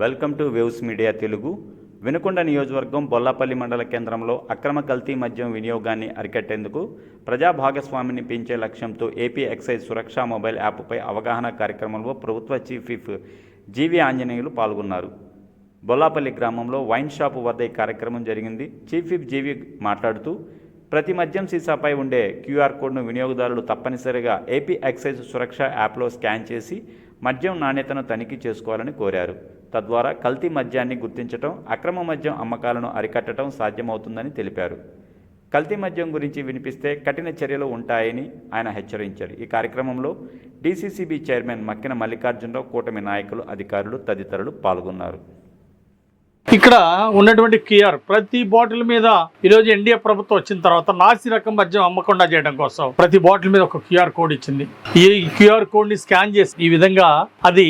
Welcome to waves media Telugu. Vinukonda నియోజకవర్గం బొల్లాపల్లి మండల కేంద్రంలో అక్రమ కల్తీ మద్యం వినియోగాన్ని అరికట్టేందుకు ప్రజా భాగస్వామిని పెంచే లక్ష్యంతో ఏపీ ఎక్సైజ్ సురక్ష మొబైల్ యాప్పై అవగాహన కార్యక్రమంలో ప్రభుత్వ చీఫ్ విఫ్ జీవి ఆంజనేయులు పాల్గొన్నారు. బొల్లాపల్లి గ్రామంలో వైన్ షాపు వద్ద ఈ కార్యక్రమం జరిగింది. చీఫ్ విఫ్ జీవి మాట్లాడుతూ ప్రతి మద్యం సీసాపై ఉండే క్యూఆర్ కోడ్ను వినియోగదారులు తప్పనిసరిగా ఏపీ ఎక్సైజ్ సురక్ష యాప్లో స్కాన్ చేసి మద్యం నాణ్యతను తనిఖీ చేసుకోవాలని కోరారు. తద్వారా కల్తీ మద్యాన్ని గుర్తించటం అక్రమ మద్యం అమ్మకాలను అరికట్టడం సాధ్యమవుతుందని తెలిపారు. కల్తీ మద్యం గురించి వినిపిస్తే కఠిన చర్యలు ఉంటాయని ఆయన హెచ్చరించారు. ఈ కార్యక్రమంలో డీసీసీబీ చైర్మన్ మక్కిన మల్లికార్జునరావు కూటమి నాయకులు అధికారులు తదితరులు పాల్గొన్నారు. ఇక్కడ ఉన్నటువంటి క్యూఆర్ ప్రతి బాటిల్ మీద ఈరోజు ఎన్డీఏ ప్రభుత్వం వచ్చిన తర్వాత నాసి రకం మద్యం అమ్మకుండా చేయడం కోసం ప్రతి బాటిల్ మీద ఒక క్యూఆర్ కోడ్ ఇచ్చింది. ఈ క్యూఆర్ కోడ్ని స్కాన్ చేసి ఈ విధంగా అది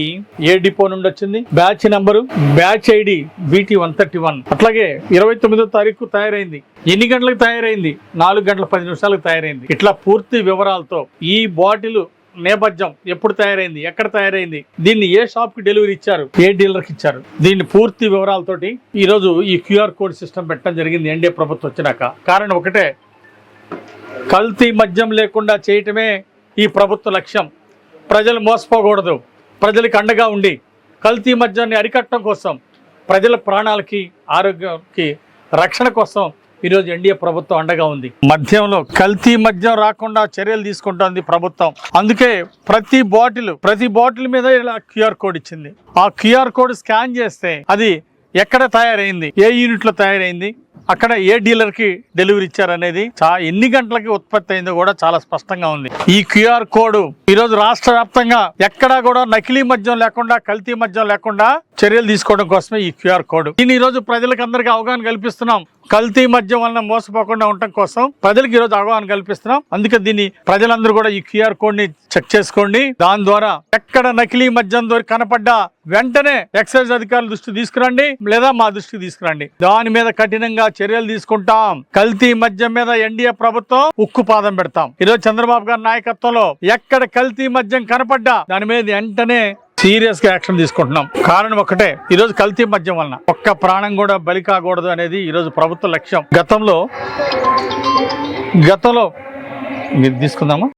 ఏ డిపో నుండి వచ్చింది? Batch number batch ID BT one thirty one. అట్లాగే ఇరవై తొమ్మిదో తారీఖు తయారైంది. ఎన్ని గంటలకు తయారైంది? నాలుగు గంటల పది నిమిషాలకు తయారైంది. ఇట్లా పూర్తి వివరాలతో ఈ బాటిల్ నేపథ్యం ఎప్పుడు తయారైంది ఎక్కడ తయారైంది దీన్ని ఏ షాప్కి డెలివరీ ఇచ్చారు ఏ డీలర్కి ఇచ్చారు దీన్ని పూర్తి వివరాలతోటి ఈ రోజు ఈ క్యూఆర్ కోడ్ సిస్టమ్ పెట్టడం జరిగింది ఎన్డీఏ ప్రభుత్వం వచ్చినాక. కారణం ఒకటే కల్తీ మద్యం లేకుండా చేయటమే ఈ ప్రభుత్వ లక్ష్యం. ప్రజలు మోసపోకూడదు ప్రజలకు అండగా ఉండి కల్తీ మద్యాన్ని అరికట్టడం కోసం ప్రజల ప్రాణాలకి ఆరోగ్యానికి రక్షణ కోసం ఈరోజు ఎన్డీఏ ప్రభుత్వం అండగా ఉంది. మద్యంలో కల్తీ మద్యం రాకుండా చర్యలు తీసుకుంటోంది ప్రభుత్వం. అందుకే ప్రతి బాటిల్ ప్రతి బాటిల్ మీద ఇలా క్యూఆర్ కోడ్ ఇచ్చింది. ఆ క్యూఆర్ కోడ్ స్కాన్ చేస్తే అది ఎక్కడ తయారైంది? ఏ యూనిట్లో తయారైంది? అక్కడ ఏ డీలర్కి డెలివరీ ఇచ్చారనేది చా ఎన్ని గంటలకి ఉత్పత్తి అయిందో కూడా చాలా స్పష్టంగా ఉంది. ఈ క్యూఆర్ కోడ్ ఈరోజు రాష్ట్ర వ్యాప్తంగా ఎక్కడా కూడా నకిలీ మద్యం లేకుండా కల్తీ మద్యం లేకుండా చర్యలు తీసుకోవడం కోసమే ఈ క్యూఆర్ కోడ్. దీన్ని ఈరోజు ప్రజలకు అందరికీ అవగాహన కల్పిస్తున్నాం. కల్తీ మద్యం వలన మోసపోకుండా ఉండటం కోసం ప్రజలకు ఈరోజు అవగాహన కల్పిస్తున్నాం. అందుకే దీన్ని ప్రజలందరూ కూడా ఈ క్యూఆర్ కోడ్ని చెక్ చేసుకోండి. దాని ద్వారా ఎక్కడ నకిలీ మద్యం దొరికి కనపడ్డా వెంటనే ఎక్సైజ్ అధికారుల దృష్టి తీసుకురండి లేదా మా దృష్టికి తీసుకురండి. దాని మీద కఠినంగా చర్యలు తీసుకుంటాం. కల్తీ మద్యం మీద ఎన్డీఏ ప్రభుత్వం ఉక్కు పాదం పెడతాం. ఈరోజు చంద్రబాబు గారి నాయకత్వంలో ఎక్కడ కల్తీ మద్యం కనపడ్డా దాని మీద వెంటనే సీరియస్గా యాక్షన్ తీసుకుంటున్నాం. కారణం ఒకటే ఈ రోజు కల్తీ మద్యం వలన ఒక్క ప్రాణం కూడా బలి కాకూడదు అనేది ఈ రోజు ప్రభుత్వ లక్ష్యం. గతంలో గతంలో మీరు తీసుకుందామా?